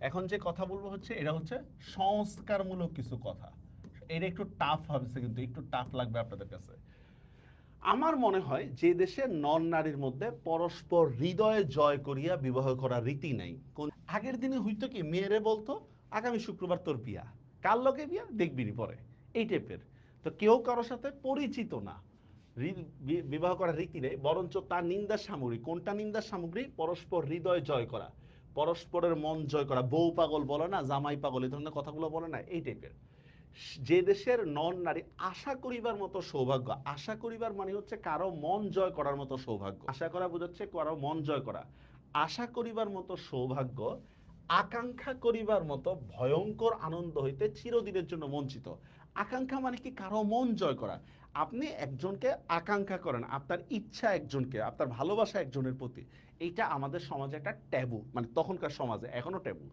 এখন যে কথা বলব হচ্ছে, এটা হচ্ছে সংস্কারমূলক কিছু কথা। এটা একটু টাফ হবে কিন্তু, একটু টাফ লাগবে আপনাদের কাছে। আমার মনে হয় যে দেশে নন নারীর মধ্যে পরস্পর হৃদয়ে জয় করিয়া বিবাহ করার রীতি নাই। কোন আগের দিনে হইতো কি, মেয়েরে বলতো, আগামী শুক্রবার তোর বিয়া। কার লোকে বিয়া? দেখবিনি পরে। এই টাইপের তো কেউ কারোর সাথে পরিচিত না। বিবাহ করার রীতি নেই, বরঞ্চ তার নিন্দার সামগ্রী, কোনটা নিন্দার সামগ্রী? পরস্পর হৃদয় জয় করা। পরস্পরের মন জয় করা, বউ পাগল বলে না, জামাই পাগল, এই ধরনের কথাগুলো বলে না, এই টাইপের। যে দেশের নন নারী, আশা করিবার মতো সৌভাগ্য, আশা করিবার মানে হচ্ছে কারও মন জয় করার মতো সৌভাগ্য। আশা করা বোঝাচ্ছে কারও মন জয় করা। আশা করিবার মতো সৌভাগ্য, আকাঙ্ক্ষা করিবার মতো ভয়ঙ্কর আনন্দ হইতে চিরদিনের জন্য বঞ্চিত। আকাঙ্ক্ষা মানে কি কারও মন জয় করা? আপনি একজনকে আকাঙ্ক্ষা করেন, আপনার ইচ্ছা একজনকে, আপনার ভালোবাসা একজনের প্রতি। এইটা আমাদের সমাজে একটা ট্যাবু মানে তখনকার সমাজে, এখনও ট্যাবু।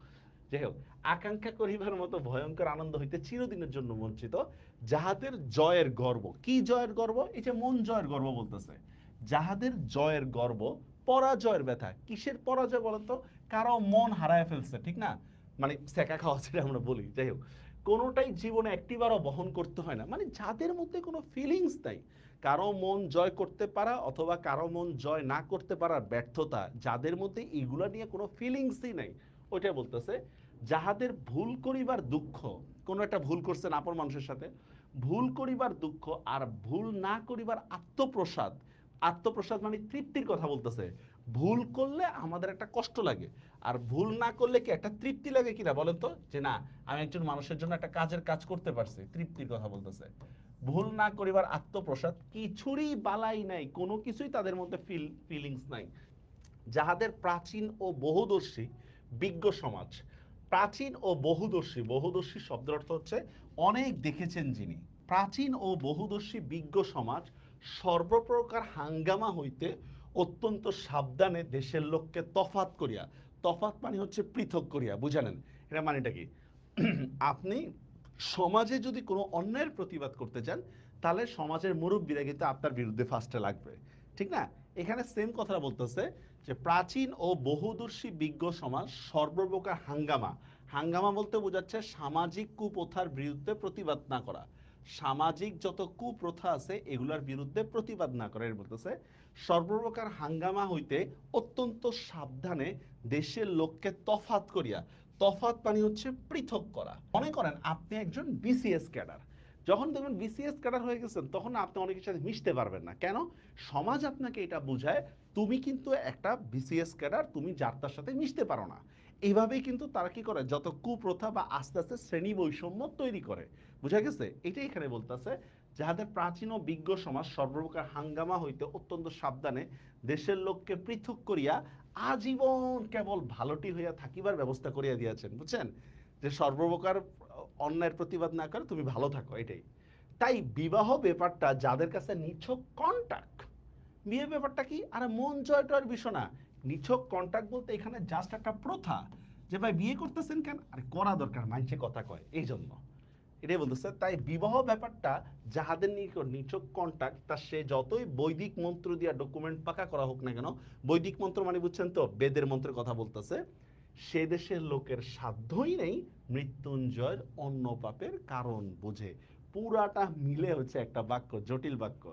যাই হোক, আকাঙ্ক্ষা করিবার মতো ভয়ঙ্কর আনন্দ হইতে চিরদিনের জন্য বঞ্চিত যাহাদের জয়ের গর্ব। কি জয়ের গর্ব? এই যে মন জয়ের গর্ব বলতেছে। যাহাদের জয়ের গর্ব, পরাজয়ের ব্যথা। কিসের পরাজয় বলতো? কারও মন হারায় ফেলছে, ঠিক না? মানে সেকা খাওয়া সেটা আমরা বলি। যাই হোক কোনোটাই জীবনে একটিবারও বহন করতে হয় না। মানে যাদের মধ্যে কোনো ফিলিংস নাই, কারও মন জয় করতে পারা অথবা কারও মন জয় না করতে পারার ব্যর্থতা, যাদের মধ্যে এগুলা নিয়ে কোনো ফিলিংসই নাই, ওইটাই বলতেছে, যাহাদের ভুল করিবার দুঃখ, কোনো একটা ভুল করছেন আপন মানুষের সাথে, ভুল করিবার দুঃখ আর ভুল না করিবার আত্মপ্রসাদ আত্মপ্রসাদ মানে তৃপ্তির কথা বলতেছে। ভুল করলে আমাদের একটা কষ্ট লাগে। আর ভুল না করলে কি একটা তৃপ্তি লাগে কিনা বলেন তো? যে না, আমি একজন মানুষের জন্য একটা কাজের কাজ করতে পারছি, তৃপ্তির কথা বলতেছে। ভুল না করিবার আত্মপ্রসাদ কিছুরই বালাই নাই, কোনো কিছুই তাদের মধ্যে ফিল ফিলিংস নাই। যাহাদের প্রাচীন ও বহুদর্শী বিজ্ঞ সমাজ, প্রাচীন ও বহুদর্শী বহুদর্শী শব্দের অর্থ হচ্ছে অনেক দেখেছেন যিনি। প্রাচীন ও বহুদর্শী বিজ্ঞ সমাজ সর্বপ্রকার হাঙ্গামা হইতে অত্যন্ত সাবধানে দেশের লোককে তফাত করিয়া তফাত মানে হচ্ছে পৃথক করিয়া, বুঝালেন? এটা মানেটা কি? আপনি সমাজে যদি কোনো অন্যায়ের প্রতিবাদ করতে চান, তাহলে সমাজের মুরব্বীরা কিন্তু আপনার বিরুদ্ধে ফার্স্টে লাগবে, ঠিক না? এখানে সেম কথা বলতেছে যে, প্রাচীন ও বহুদর্শী বিজ্ঞ সমাজ সর্বপ্রকার হাঙ্গামা। হাঙ্গামা বলতে বোঝাচ্ছে সামাজিক কুপ্রথার বিরুদ্ধে প্রতিবাদ না করা। সামাজিক যত কুপ্রথা আছে, এগুলোর বিরুদ্ধে প্রতিবাদ না করা, এর বলতেছে সর্বপ্রকার হাঙ্গামা হইতে অত্যন্ত সাবধানে দেশের লোককে তফাত করিয়া তফাত মানে হচ্ছে পৃথক করা। মনে করেন আপনি একজন বিসিএস ক্যাডার যখন দেখবেন বিসিএস ক্যাডার হয়ে গেছেন, তখন আপনি অনেকের সাথে মিশতে পারবেন না। কেন? সমাজ আপনাকে এটা বোঝায়, তুমি কিন্তু একটা বিসিএস ক্যাডার তুমি যার তার সাথে মিশতে পারো না। এইভাবেই কিন্তু তারা কি করে? যত কুপ্রথা বা আস্তে আস্তে শ্রেণি বৈষম্য তৈরি করে। বুঝা গেছে? এটাই এখানে বলতেছে। যাহাদের প্রাচীন ও বিজ্ঞ সমাজ সর্বপ্রকার হাঙ্গামা হইতে অত্যন্ত সাবধানে দেশের লোককে পৃথক করিয়া আজীবন কেবল ভালোটি হইয়া থাকিবার ব্যবস্থা করিয়া দিয়াছেন। বুঝছেন? যে সর্বপ্রকার অন্যায়ের প্রতিবাদ না করে তুমি ভালো থাকো, এটাই। তাই বিবাহ ব্যাপারটা যাদের কাছে নিছক কন্টাক্ট বিয়ে ব্যাপারটা কি? আরে মন জয় টয়ের বিষয় না। নিছক কন্টাক্ট বলতে এখানে জাস্ট একটা প্রথা যে ভাই বিয়ে করতেছেন কেন? আর করা দরকার মানছে কথা কয় এই জন্য এটাই বলতেছে, তাই বিবাহ ব্যাপারটা যাহাদের নিকট নিছক কন্টাক্ট তা সে যতই বৈদিক মন্ত্র দিয়া ডকুমেন্ট পাকা করা হোক না কেন, বৈদিক মন্ত্র মানে বুঝছেন তো, বেদের মন্ত্রের কথা বলতেছে, সে দেশের লোকের সাধ্যই নেই মৃত্যুঞ্জয়ের অন্য পাপের কারণ বোঝে। পুরাটা মিলে হচ্ছে একটা বাক্য, জটিল বাক্য।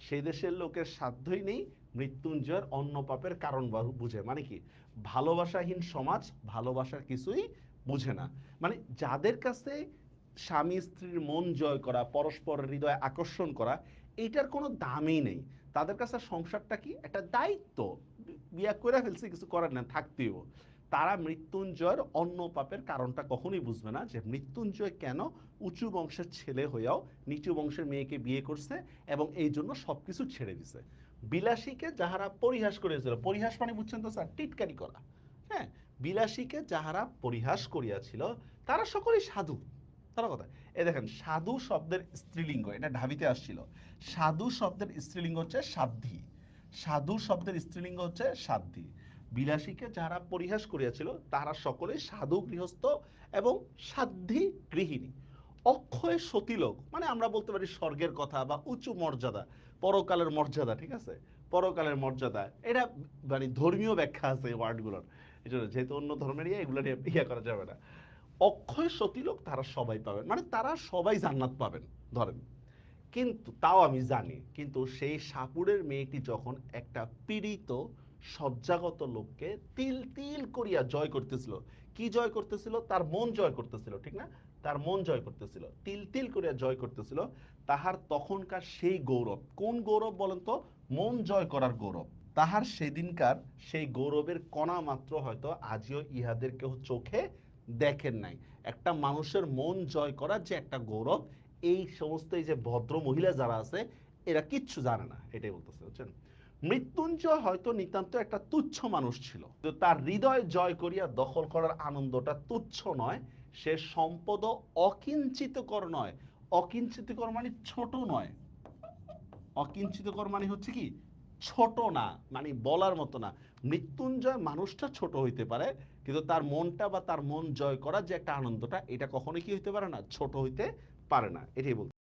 সেই দেশের লোকের সাধ্যই নেই মৃত্যুঞ্জয়ের অন্য পাপের কারণ বুঝে। মানে কি? ভালোবাসাহীন সমাজ ভালোবাসার কিছুই বুঝে না। মানে যাদের কাছে স্বামী স্ত্রীর মন জয় করা, পরস্পর হৃদয় আকর্ষণ করা এইটার কোনো দামই নেই। তাদের কাছে সংসারটা কি? একটা দায়িত্ব। বিয়া করে ফেলছে, কিছু করার না থাকতেও তারা মৃত্যুঞ্জয়ের অন্য পাপের কারণটা কখনোই বুঝবে না, যে মৃত্যুঞ্জয় কেন উঁচু বংশের ছেলে হয়েও নিচু বংশের মেয়েকে বিয়ে করছে এবং এই জন্য সব কিছু ছেড়ে দিছে। বিলাসীকে যাহারা পরিহাস করিয়াছিল, পরিহাস মানে বুঝছেন তো স্যার, টিটকারি করা। হ্যাঁ বিলাসীকে যাহারা পরিহাস করিয়াছিল, তারা সকলেই সাধু। তারা কথা। এ দেখেন, সাধু শব্দের স্ত্রীলিঙ্গ, এটা ঢাবিতে আসছিল। সাধু শব্দের স্ত্রীলিঙ্গ হচ্ছে সাধ্যী সাধু শব্দের স্ত্রীলিঙ্গ হচ্ছে সাধ্যী বিলাসীকে যারা পরিহাস করিয়াছিল তারা সকলে সাধু গৃহস্থ এবং সাধ্যী গৃহিণী। অক্ষয় সতীলোক মানে আমরা বলতে পারি স্বর্গের কথা বা উঁচু মর্যাদা, পরকালের মর্যাদা, ঠিক আছে? পরকালের মর্যাদা, এটা মানে ধর্মীয় ব্যাখ্যা আছে এই ওয়ার্ডগুলোর। এই জন্য যেহেতু অন্য ধর্মের ইয়ে এগুলো নিয়ে ইয়ে করা যাবে না। অক্ষয় সতীলোক তারা সবাই পাবেন মানে তারা সবাই জান্নাত পাবেন, ধরেন। কিন্তু তাও আমি জানি, কিন্তু সেই সাপুরের মেয়েটি যখন একটা পীড়িত সজ্জাগত লোককে তিল তিল করিয়া জয় করতেছিল। কি জয় করতেছিল? তার মন জয় করতেছিল, ঠিক না? তার মন জয় করতেছিল। তিল তিল করিয়া জয় করতেছিল। তাহার তখনকার সেই গৌরব, কোন গৌরব বলেন তো? মন জয় করার গৌরব। তাহার সেদিনকার সেই গৌরবের কণা মাত্র হয়তো আজিও ইহাদের কেউ চোখে দেখেন নাই। একটা মানুষের মন জয় করার যে একটা গৌরব, এই সমস্ত এই যে ভদ্র মহিলা যারা আছে, এরা কিচ্ছু জানে না। এটাই বলতেছে, বুঝছেন? মৃত্যুঞ্জয় হয়তো নিতান্ত একটা তুচ্ছ মানুষ ছিল। তার হৃদয় জয় করিয়া দখল করার আনন্দটা তুচ্ছ নয়, সে সম্পদ অকিঞ্চিতকর নয়। অকিঞ্চিতকর মানে ছোট নয়। অকিঞ্চিতকর মানে হচ্ছে কি? ছোট না মানে বলার মতো না। মৃত্যুঞ্জয় মানুষটা ছোট হইতে পারে, কিন্তু তার মনটা বা তার মন জয় করার যে একটা আনন্দটা, এটা কখনোই কি হইতে পারে না? ছোট হইতে পারে না। এটাই বলতে